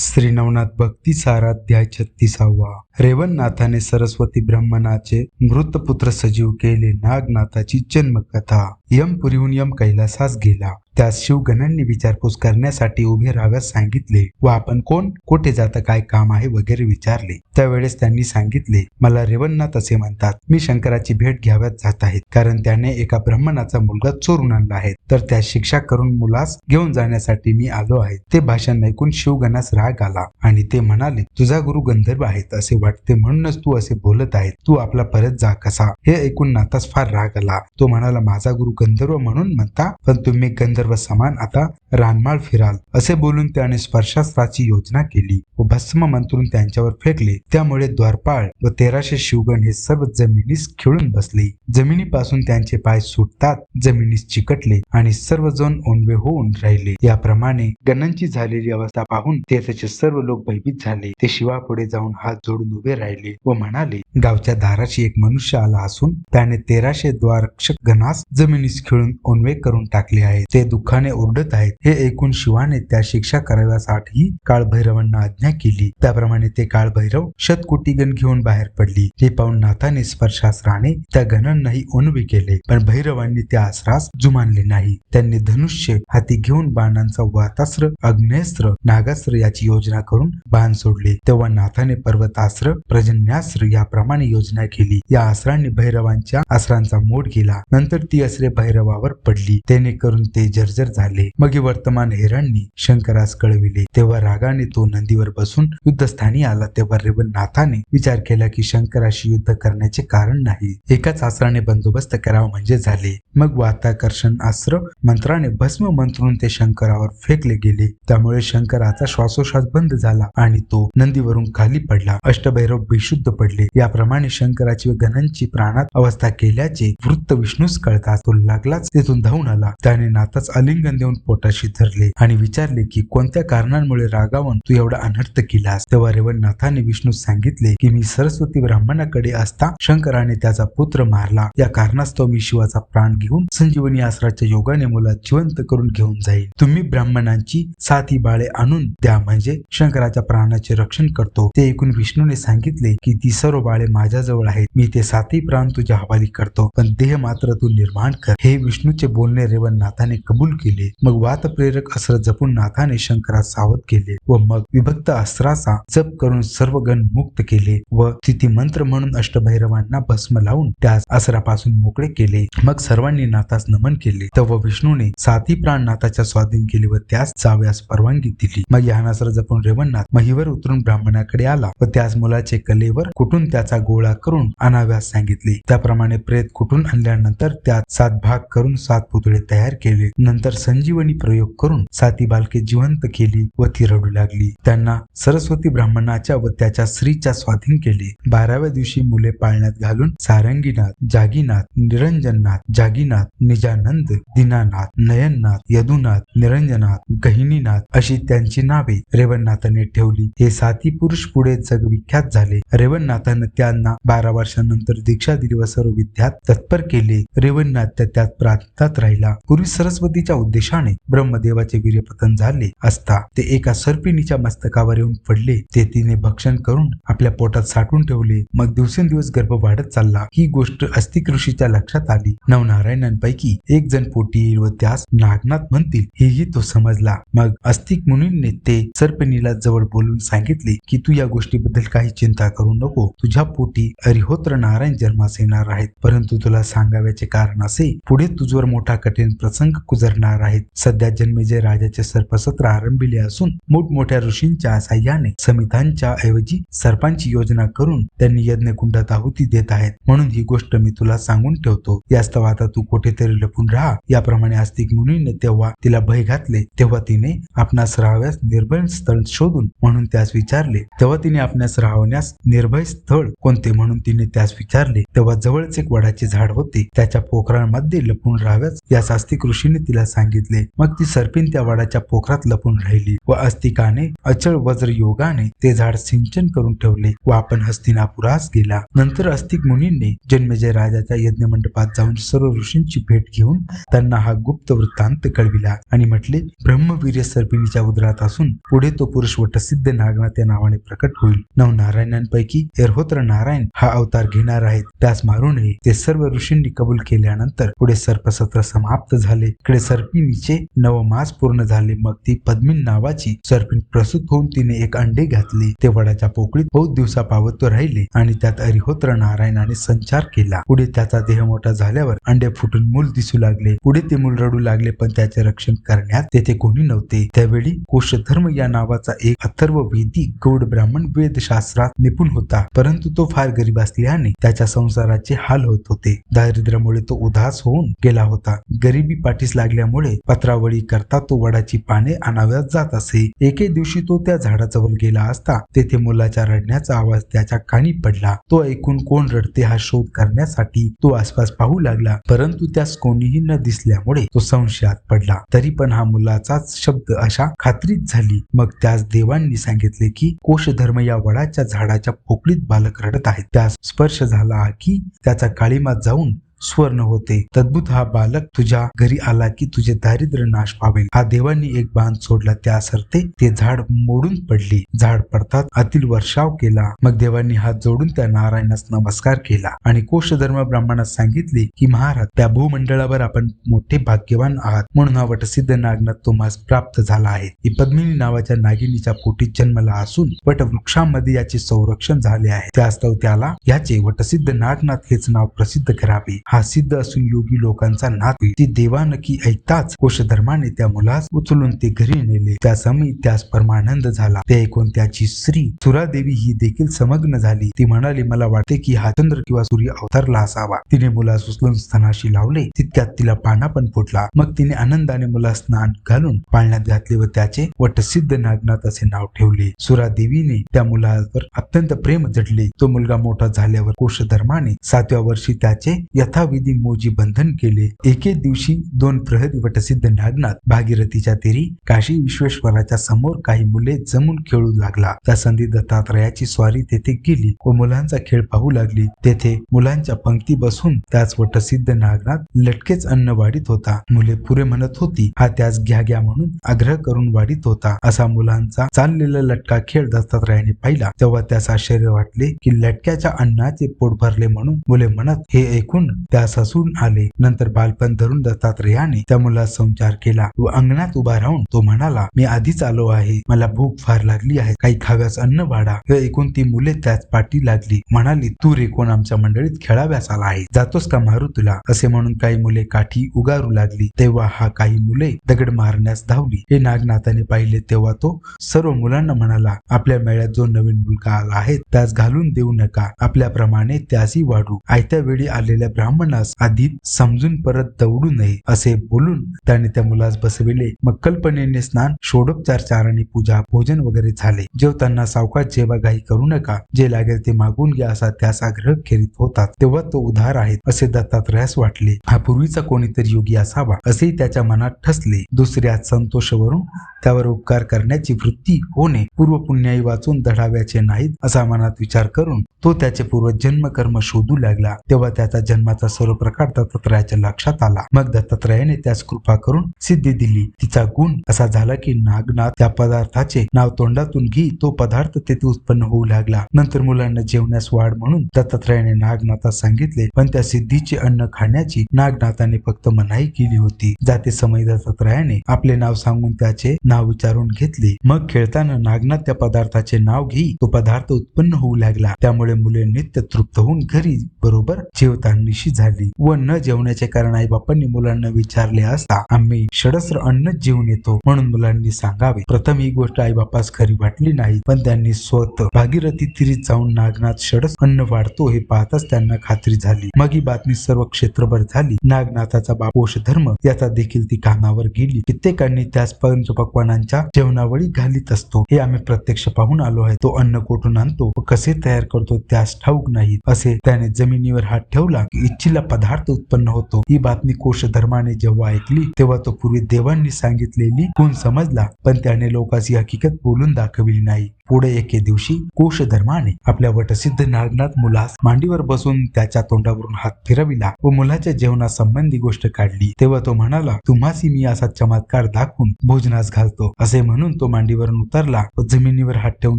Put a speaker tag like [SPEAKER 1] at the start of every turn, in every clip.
[SPEAKER 1] श्री नवनाथ भक्ती साराध्याय छत्तीसावा रेवणनाथाने सरस्वती ब्रह्मणाचे मृतपुत्र सजीव केले नागनाथाची जन्मकथा. यमपुरीहून यम कैलासास गेला. त्यास शिवगणांनी विचारपूस करण्यासाठी उभे राहाव्यास सांगितले. व आपण कोण? कुठे जाता? काय काम आहे? वगैरे विचारले. त्यावेळेस त्यांनी सांगितले मला रेवणनाथ असे म्हणतात. मी शंकराची भेट घ्याव्यात जात आहेत. कारण त्याने एका ब्राह्मणाचा मुलगा चोरून आणला आहे. तर त्या शिक्षा करून मुलास घेऊन जाण्यासाठी मी आलो आहे. ते भाषण ऐकून शिवगणास राग आला आणि ते म्हणाले तुझा गुरु गंधर्व आहेत असे वाटते म्हणूनच तू असे बोलत आहे. तू आपला परत जा कसा? हे ऐकून नातास फार राग आला. तो म्हणाला माझा गुरु गंधर्व म्हणून म्हणता पण तुम्ही गंधर्व समान आता रानमाळ फिराल. असे बोलून त्याने स्पर्शास्त्राची योजना केली. व भस्म मंत्रून त्यांच्यावर फेकले. त्यामुळे द्वारपाळ व तेराशे शिवगण हे सर्व जमिनीस खिळून बसले. जमिनीपासून त्यांचे पाय सुटतात जमिनीस चिकटले आणि सर्वजण ओंडवे होऊन राहिले. याप्रमाणे गणांची झालेली अवस्था पाहून तेथेचे सर्व लोक भयभीत झाले. ते शिवापुढे जाऊन हात जोडून उभे राहिले व म्हणाले गावच्या दाराशी एक मनुष्य आला असून त्याने तेराशे द्वारक्षक गणास जमिनीस खिळून ओनवे करून टाकले आहेत. ते दुःखाने ओरडत आहेत. हे ऐकून शिवाने त्या शिक्षा कराव्यासाठी काळभैरवांना आज्ञा केली. त्याप्रमाणे ते काळभैरव शतकोटीगण घेऊन बाहेर पडली. हे पाहून नाथाने स्पर्शास्त्राने त्या गणांनाही ओनवे केले. पण भैरवांनी त्या आसरास जुमानले नाही. त्यांनी धनुष्य हाती घेऊन बाणांचा वातास्त्र अग्नेस्त्र नागास्त्र याची योजना करून बाण सोडले. तेव्हा नाथाने पर्वतास्त्र प्रजन्यास्त्र याप्रमाणे योजना केली. या आसरांनी भैरवांच्या आसरांचा मोड केला नंतर ती असरे भैरवावर पडली. त्याने करून ते जर्जर झाले. मग वर्तमान हिरांनी शंकरास कळविले. तेव्हा रागाने तो नंदीवर बसून युद्धस्थानी आला. तेव्हा रेवणनाथाने विचार केला की शंकराशी युद्ध करण्याचे कारण नाही. एकाच आसराने बंदोबस्त करावा म्हणजे झाले. मग वाताकर्षण अस्त्र मंत्राने भस्म मंत्रून ते शंकरावर फेकले गेले. त्यामुळे शंकराचा श्वासोश्वास बंद झाला आणि तो नंदीवरून खाली पडला. अष्टभैरव बेशुद्ध पडले. या त्याप्रमाणे शंकराची व गणांची प्राणात अवस्था केल्याचे वृत्त विष्णूस कळता तो लागलाच तेथून धावून आला. त्याने नाताच आलिंगन देऊन पोटाशी धरले आणि विचारले की कोणत्या कारणांमुळे रागावून तू एवढा अनर्थ केलास? तेव्हा रेवणनाथाने विष्णू सांगितले की मी सरस्वती ब्राह्मणाकडे असता शंकराने त्याचा पुत्र मारला. या कारणास्तव मी शिवाचा प्राण घेऊन संजीवनी आसराच्या योगाने मुला जिवंत करून घेऊन जाईल तुम्ही ब्राह्मणांची साथी बाळे आणून द्या. म्हणजे शंकराच्या प्राणाचे रक्षण करतो. ते ऐकून विष्णूने सांगितले की ती सर्व बाळे माझ्याजवळ आहेत. मी ते सातही प्राण तुझ्या हवाली करतो. पण देह मात्र तू निर्माण कर. हे विष्णूचे बोलणे रेवणनाथाने कबूल केले. मग वात प्रेरक अस्त्र जपून नाथाने शंकरास सावध केले व मग विभक्त अस्त्राचा जप करून सर्व गण मुक्त केले व तिथी मंत्र म्हणून अष्टभैरवांना भस्म लावून त्यास अस्त्रापासून मोकळे केले. मग सर्वांनी नाथास नमन केले. तेव्हा विष्णूने साथी प्राण नाथाच्या स्वाधीन केले व त्यास जाव्यास परवानगी दिली. मग या जपून रेवणनाथ महिवर उतरून ब्राह्मणाकडे आला व त्यास मुलाचे कलेवर कुठून त्याचा गोळा करून आणाव्यास सांगितले. त्याप्रमाणे प्रेत कुठून आणल्यानंतर त्यात सात भाग करून सात पुतळे तयार केले. नंतर संजीवनी प्रयोग करून साती बालके जिवंत केली व ती रडू लागली. त्यांना सरस्वती ब्राह्मणाच्या व त्याच्या स्त्रीच्या स्वाधीन केले. बाराव्या दिवशी मुले पाळण्यात घालून सारंगीनाथ जागीनाथ निरंजननाथ जागीनाथ निजानंद दीनानाथ नयननाथ यदुनाथ निरंजनाथ गहिनीनाथ अशी त्यांची नावे रेवणनाथाने ठेवली. हे साती पुरुष पुढे जगविख्यात झाले. रेवणनाथानं त्यांना बारा वर्षांनंतर दीक्षा दिली व सर्व विद्यात तत्पर केले. रेवणनाथ त्या त्यात प्रांतात राहिला. पूर्वी सरस्वतीच्या उद्देशाने ब्रह्मदेवाचे वीर्यपतन झाले असता ते एका सर्पिणीच्या मस्तकावर येऊन पडले. ते तिने भक्षण करून आपल्या पोटात साठवून ठेवले. मग दिवसेंदिवस गर्भ वाढत चालला. ही गोष्ट अस्तिक ऋषीच्या लक्षात आली. नवनारायणांपैकी एक जण पोटी येईल व त्यास नागनाथ म्हणतील हेही तो समजला. मग अस्तिक मुनींनी ते सर्पिणीला जवळ बोलून सांगितले की तू या गोष्टीबद्दल काही चिंता करू नको. तुझ्या पोटी अरिहोत्र नारायण जन्मास येणार आहेत. परंतु तुला सांगाव्याचे कारण असे पुढे तुझवर मोठा कठीण प्रसंग गुजरणार आहेत. सध्या जन्मेजय राजाचे सर्पसत्र आरंभिले असून मोठमोठ्या ऋषींच्या साह्याने समितांच्या ऐवजी सर्पांची योजना करून त्यांनी यज्ञकुंडात आहुती देत आहेत. म्हणून ही गोष्ट मी तुला सांगून ठेवतो. यास्तव आता तू कुठेतरी लपून राहा. याप्रमाणे आस्तिक मुनीने तेव्हा तिला भय घातले तेव्हा तिने आपणास राहाव्यास निर्भय स्थळ शोधून म्हणून त्यास विचारले. तेव्हा तिने आपणास राहण्यास निर्भय स्थळ कोणते म्हणून तिने त्यास विचारले तेव्हा जवळच एक वडाचे झाड होते. त्याच्या पोखरांमध्ये लपून राहाव्याच यास अस्तिक ऋषीने तिला सांगितले. मग ती सर्पिन त्या वडाच्या पोखरात लपून राहिली व अस्तिकाने अचळ वज्र योगाने ते झाड सिंचन करून ठेवले व आपण हस्तिनापुरास गेला. नंतर अस्तिक मुनींनी जन्मेजय राजाच्या यज्ञ मंडपात जाऊन सर्व ऋषींची भेट घेऊन त्यांना हा गुप्त वृत्तांत कळविला आणि म्हटले ब्रह्मवीर्य सर्पिणीच्या उदरात असून पुढे तो पुरुष वटसिद्ध नागनाथ या नावाने प्रकट होईल. नव नारायणांपैकी एरहोत्र नारायण हा अवतार घेणार आहेत. त्यास मारूनही ते सर्व ऋषींनी कबूल केल्यानंतर पुढे सर्पसत्र समाप्त झाले. इकडे सर्पिणीचे नवमास पूर्ण झाले. मग ती पद्मिन नावाची सर्पिण प्रसूत होऊन तिने एक अंडे घातले. ते वडाच्या पोकळीत बहुत दिवसा पावत राहिले आणि त्यात अरिहोत्र नारायणाने संचार केला. पुढे त्याचा देह मोठा झाल्यावर अंडे फुटून मूल दिसू लागले. पुढे ते मूल रडू लागले पण त्याचे रक्षण करण्यात तेथे कोणी नव्हते. त्यावेळी कोशधर्म या नावाचा एक अथर्व वेदी गौड ब्राह्मण वेदशास्त्रात निपुण होता. परंतु तो फार गरीब असल्याने त्याच्या संसाराचे हाल होत होते. दारिद्र्यामुळे तो उदास होऊन गेला होता. गरिबी पाठीस लागल्यामुळे पत्रावळी करता तो वडाची पाने आणाव्यात जात असे. एके दिवशी तो त्या झाडाजवळ गेला असता तेथे मुलाच्या रडण्याचा आवाज त्याच्या कानी पडला. तो ऐकून कोण रडते हा शोध करण्यासाठी तो आसपास पाहू लागला. परंतु त्यास कोणीही न दिसल्यामुळे तो संशयात पडला. तरी पण हा मुलाचाच शब्द अशा खात्रीत झाली. मग त्यास देवांनी सांगितले की कोशधर्म या वडाच्या झाडाच्या पोकळीत बालक रडत आहेत त्यास स्पर्श झाला की त्याचा काळीमा जाऊन स्वर्ण होते. तद्भुत हा बालक तुझ्या घरी आला की तुझे दारिद्र्य नाश पावेल हा देवांनी एक बांध सोडला त्या सरते ते झाड मोडून पडले. झाड पडतात अतिल वर्षाव केला. मग देवांनी हात जोडून त्या नारायणास नमस्कार केला आणि कोशधर्म ब्राह्मणास सांगितले की महाराज त्या भूमंडळावर आपण मोठे भाग्यवान आहात. म्हणून हा वटसिद्ध नागनाथ तुम्हास प्राप्त झाला आहे. ही पद्मिनी नावाच्या नागिनीच्या पोटी जन्मला असून वटवृक्षामध्ये याचे संरक्षण झाले आहे. त्यास्तव त्याला याचे वटसिद्ध नागनाथ हेच नाव प्रसिद्ध करावे. हा सिद्ध असून योगी लोकांचा नाथ होईल. ती देवानकी ऐकताच कोशधर्माने त्या मुलास उचलून ते घरी नेले. त्या समय त्यास परमानंद झाला. ते ऐकून त्याची स्त्री सुरादेवी ही देखील समग्न झाली. ती म्हणाली मला वाटते की हा चंद्र किंवा सूर्य अवतरला असावा. तिने मुलास उचलून स्तनाशी लावले. तितक्यात तिला पाना पण फुटला. मग तिने आनंदाने मुला स्नान घालून पाळण्यात घातले व त्याचे वटसिद्ध नागनाथ असे नाव ठेवले. सुरादेवीने त्या मुलावर अत्यंत प्रेम जडले. तो मुलगा मोठा झाल्यावर कोशधर्माने सातव्या वर्षी त्याचे यथा यथाविधी मोजी बंधन केले. एके दिवशी दोन प्रहरी वटसिद्ध नागनाथ भागीरथीच्या तेरी काशी विश्वेश्वराच्या समोर काही मुले जमून खेळू लागला. त्या संधी दत्तात्रयाची स्वारी तेथे गेली व मुलांचा खेळ पाहू लागली. तेथे मुलांच्या पंक्ती बसून त्याच वटसिद्ध नागनाथ लटकेच अन्न वाढीत होता. मुले पुरे म्हणत होती हा त्यास घ्या घ्या म्हणून आग्रह करून वाढीत होता असा मुलांचा चाललेला लटका खेळ दत्तात्रयाने पाहिला. तेव्हा त्यास आश्चर्य वाटले की लटक्याच्या अन्नाचे पोट भरले म्हणून मुले म्हणत हे ऐकून त्यास हसून आले. नंतर बालपण धरून दत्तात्रयाने त्या मुलास संचार केला व अंगणात उभा राहून तो म्हणाला मी आधीच आलो आहे. मला भूक फार लागली आहे. काही खाव्यास अन्न वाढा. हे ऐकून ती मुले त्याच पाठी लागली म्हणाली तू रे कोण आमच्या मंडळीत खेळाव्यास आला आहे. जातोस का मारू तुला? असे म्हणून काही मुले काठी उगारू लागली. तेव्हा हा काही मुले दगड मारण्यास धावली. हे नागनाथाने पाहिले तेव्हा तो सर्व मुलांना म्हणाला आपल्या मेळ्यात जो नवीन मुलगा आला आहे त्यास घालून देऊ नका. आपल्याप्रमाणे त्यासही वाढू. आयत्या वेळी आलेल्या ब्राह्मणास आधी समजून परत दौडू नये असे बोलून त्याने त्या मुलास बसविले. मग कल्पनेने स्नान षोडोपचार चारणी पूजा भोजन वगैरे झाले. जेवताना सावकाश जेवा घाई करू नका. जे लागेल ते मागून घ्या असा त्यास आग्रह करीत होता. तेव्हा तो उधार आहे असे दत्तात्रयास वाटले. हा पूर्वीचा कोणीतरी योगी असावा असेही त्याच्या मनात ठसले. दुसऱ्या संतोषवरून त्यावर उपकार करण्याची वृत्ती होणे पूर्व पुण्याई वाचून धडाव्याचे नाहीत असा मनात विचार करून तो त्याचे पूर्वजन्म कर्म शोधू लागला. तेव्हा त्याचा जन्माचा सर्व प्रकार दत्तात्रयाच्या लक्षात आला. मग दत्तात्रयाने त्यास कृपा करून सिद्धी दिली. तिचा गुण असा झाला की नागनाथ त्या पदार्थाचे नाव तोंडातून घी तो पदार्थ तेथे उत्पन्न होऊ लागला. नंतर मुलांना जेवण्यास वाढ म्हणून दत्तात्रयाने नागनाथास सांगितले पण त्या सिद्धीचे अन्न खाण्याची नागनाथाने फक्त मनाई केली होती. जाते समय दत्तात्रयाने आपले नाव सांगून त्याचे नाव विचारून घेतले. मग खेळताना नागनाथ त्या पदार्थाचे नाव घेई तो पदार्थ उत्पन्न होऊ लागला. त्यामुळे मुले नित्य तृप्त होऊन घरी बरोबर जेवतानिशी झाली व न जेवण्याचे कारण आई बापांनी मुलांना विचारले असता आम्ही षडस्त्र अन्न जेवून येतो म्हणून मुलांनी सांगावे. प्रथम ही गोष्ट आई बापास खरी वाटली नाही पण त्यांनी स्वतः भागीरथी तिरीत जाऊन नागनाथ षडस अन्न वाढतो हे पाहताच त्यांना खात्री झाली. मग ही बातमी सर्व क्षेत्रभर झाली. नागनाथाचा बापोष धर्म याचा देखील ती कानावर गेली. कित्येकांनी त्यास पंचपक्वानांच्या जेवणावळी घालीत असतो. हे आम्ही प्रत्यक्ष पाहून आलो आहे. तो अन्न कोठून आणतो व कसे तयार करतो त्यास ठाऊक नाही. असे त्याने जमिनीवर हात ठेवला की इच्छिला पदार्थ उत्पन्न होतो. ही बातमी कोश धर्माने जेव्हा ऐकली तेव्हा तो पूर्वी देवांनी सांगितलेली गुण समजला पण त्याने लोकांची हकीकत बोलून दाखविली नाही. पुढे एके दिवशी कोश धर्माने आपल्या वटसिद्ध नागनाथ मुलास मांडीवर बसून त्याच्या तोंडावरून हात फिरविला व मुलाच्या जेवणासंबंधी गोष्ट काढली. तेव्हा तो म्हणाला तुम्हासी मी असा चमत्कार दाखवून भोजनास घालतो. असे म्हणून तो मांडीवरून उतरला व जमिनीवर हात ठेवून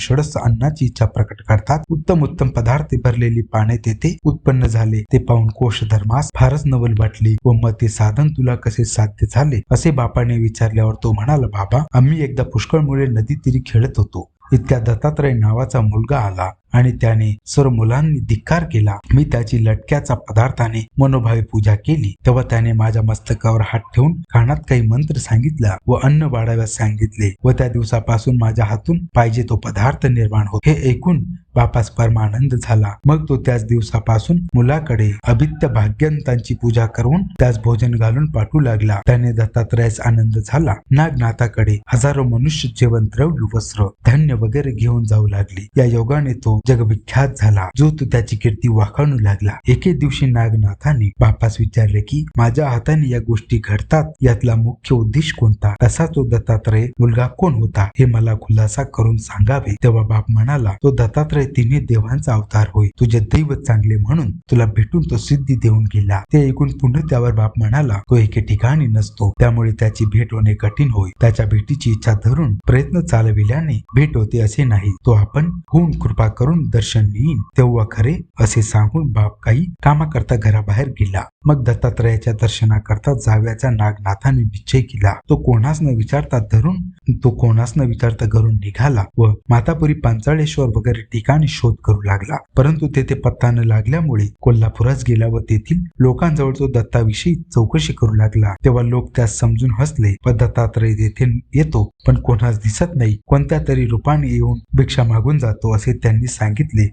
[SPEAKER 1] षडस अन्नाची इच्छा प्रकट करतात. उत्तम उत्तम पदार्थ भरलेली पाने तेथे उत्पन्न झाले. ते पाहून कोश धर्मास फारच नवल वाटली व मग ते साधन तुला कसे साध्य झाले? असे बापाने विचारल्यावर तो म्हणाला बाबा आम्ही एकदा पुष्कळ मुळे नदी तिरी खेळत होतो. इथल्या दत्तात्रय नावाचा मुलगा आला. आणि त्याने सर्व मुलांनी धिक्कार केला. मी त्याची लटक्याचा पदार्थाने मनोभावे पूजा केली. तेव्हा त्याने माझ्या मस्तकावर हात ठेवून कानात काही मंत्र सांगितला व अन्न वाढाव्यास सांगितले व त्या दिवसापासून माझ्या हातून पाहिजे तो पदार्थ निर्माण होत. हे ऐकून बापास परमानंद झाला. मग तो त्याच दिवसापासून मुलाकडे अभित्य भाग्यंतांची पूजा करून त्यास भोजन घालून पाठवू लागला. त्याने दत्तात्रयास आनंद झाला. नागनाथाकडे हजारो मनुष्य जेवण द्रव्य वस्त्र धान्य वगैरे घेऊन जाऊ लागले. या योगाने तो जगविख्यात झाला. जो तो त्याची कीर्ती वाखाणू लागला. एके दिवशी नागनाथाने बापास विचारले की माझ्या हाताने या गोष्टी घडतात? यातला मुख्य उद्देश कोणता? तसा तो दत्तात्रय मुलगा कोण होता? हे मला खुलासा करून सांगावे. तेव्हा बाप म्हणाला तो दत्तात्रय तिन्ही देवांचा अवतार होय. तुझे दैव चांगले म्हणून तुला भेटून तो सिद्धी देऊन गेला. ते ऐकून पुन्हा त्यावर बाप म्हणाला तो एके ठिकाणी नसतो. त्यामुळे त्याची भेट होणे कठीण होय. त्याच्या भेटीची इच्छा धरून प्रयत्न चालविल्याने भेट होते असे नाही. तो आपण होऊन कृपा करून दर्शन येईन तेव्हा खरे असे सांगून बाप काही कामाकरता घराबाहेर गेला. मग दत्तात्रयाच्या दर्शनाकरता जाव्याचा नागनाथाने निश्चय केला. तो कोणास न विचारता धरून तो कोणास न विचारता घरून निघाला व मातापुरी पांचाळेश्वर वगैरे ठिकाणी शोध करू लागला. परंतु तेथे पत्ता न लागल्यामुळे कोल्हापुरास गेला व तेथील लोकांजवळ तो दत्ताविषयी चौकशी करू लागला. तेव्हा लोक त्यास समजून हसले व दत्तात्रय तेथे येतो पण कोणास दिसत नाही. कोणत्या तरी रूपाने येऊन भिक्षा मागून जातो असे त्यांनी सांगितले.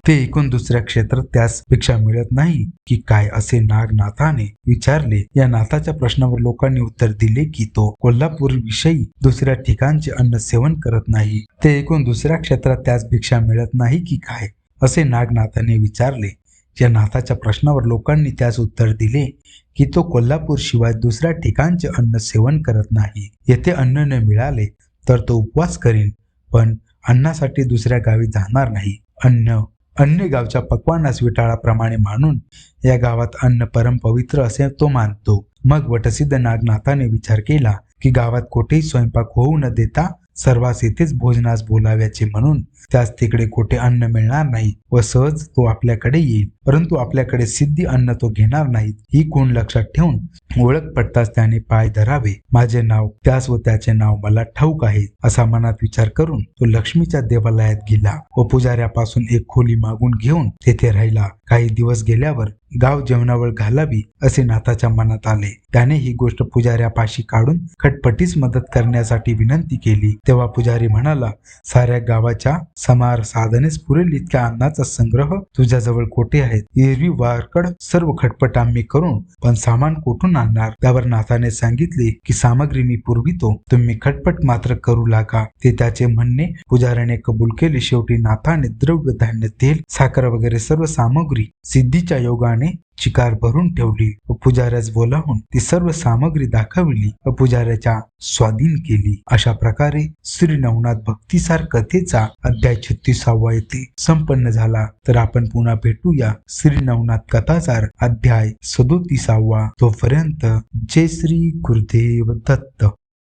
[SPEAKER 1] ते ऐकून दुसऱ्या क्षेत्रात त्यास भिक्षा मिळत नाही की काय असे नागनाथाने विचारले. या नाथाच्या प्रश्नावर लोकांनी उत्तर दिले की तो कोल्हापूर विषयी दुसऱ्या ठिकाणचे अन्न सेवन करत नाही. ते ऐकून दुसऱ्या क्षेत्रात त्यास भिक्षा मिळत नाही की काय असे नागनाथाने विचारले. या नाथाच्या प्रश्नावर लोकांनी त्यास उत्तर दिले की तो कोल्हापूर शिवाय दुसऱ्या ठिकाणचे अन्न सेवन करत नाही. येथे अन्न न मिळाले तर तो उपवास करीन पण अन्नासाठी दुसऱ्या गावी जाणार नाही. अन्न. अन्य गावच्या पक्वानास विटाळाप्रमाणे मानून या गावात अन्न परम पवित्र असे तो मानतो. मग वटसिद्ध नागनाथाने विचार केला की गावात कोठेही स्वयंपाक होऊ न देता सर्वांस येथेच भोजनास बोलाव्याचे म्हणून त्यास तिकडे कुठे अन्न मिळणार नाही व सहज तो आपल्याकडे येईल. परंतु आपल्याकडे सिद्धी अन्न तो घेणार नाही ही कोण लक्षात ठेवून ओळख पडताच त्याने पाय धरावे. माझे नाव त्यास व त्याचे नाव मला ठाऊक आहे असा मनात विचार करून तो लक्ष्मीच्या देवालयात गेला व पुजाऱ्यापासून एक खोली मागून घेऊन तेथे राहिला. काही दिवस गेल्यावर गाव जेवणावर घालावी असे नाथाच्या मनात आले. त्याने ही गोष्ट पुजाऱ्यापाशी काढून खटपटीस मदत करण्यासाठी विनंती केली. तेव्हा पुजारी म्हणाला साऱ्या गावाच्या समार साधनेस पुरेल इतक्या अन्नाचा संग्रह तुझ्याजवळ कोठे आहेत? एरवी वारकड सर्व खटपट आम्ही करून पण सामान कोठून आणणार? त्यावर नाथाने सांगितले की सामग्री मी पुरवितो. तुम्ही खटपट मात्र करू लागा. ते त्याचे म्हणणे पुजाऱ्याने कबूल केले. शेवटी नाथाने द्रव्य धान्य तेल साखर वगैरे सर्व सामग्री सिद्धीच्या योगाने चिकार भरून ठेवली. व पुजाऱ्यास बोलावून ती सर्व सामग्री दाखविली. व पुजाऱ्याच्या स्वाधीन केली. अशा प्रकारे श्री नवनाथ भक्तिसार कथेचा अध्याय छत्तीसावा येथे संपन्न झाला. तर आपण पुन्हा भेटूया श्री नवनाथ कथासार अध्याय सदोतीसावा. तोपर्यंत जय श्री गुरुदेव दत्त.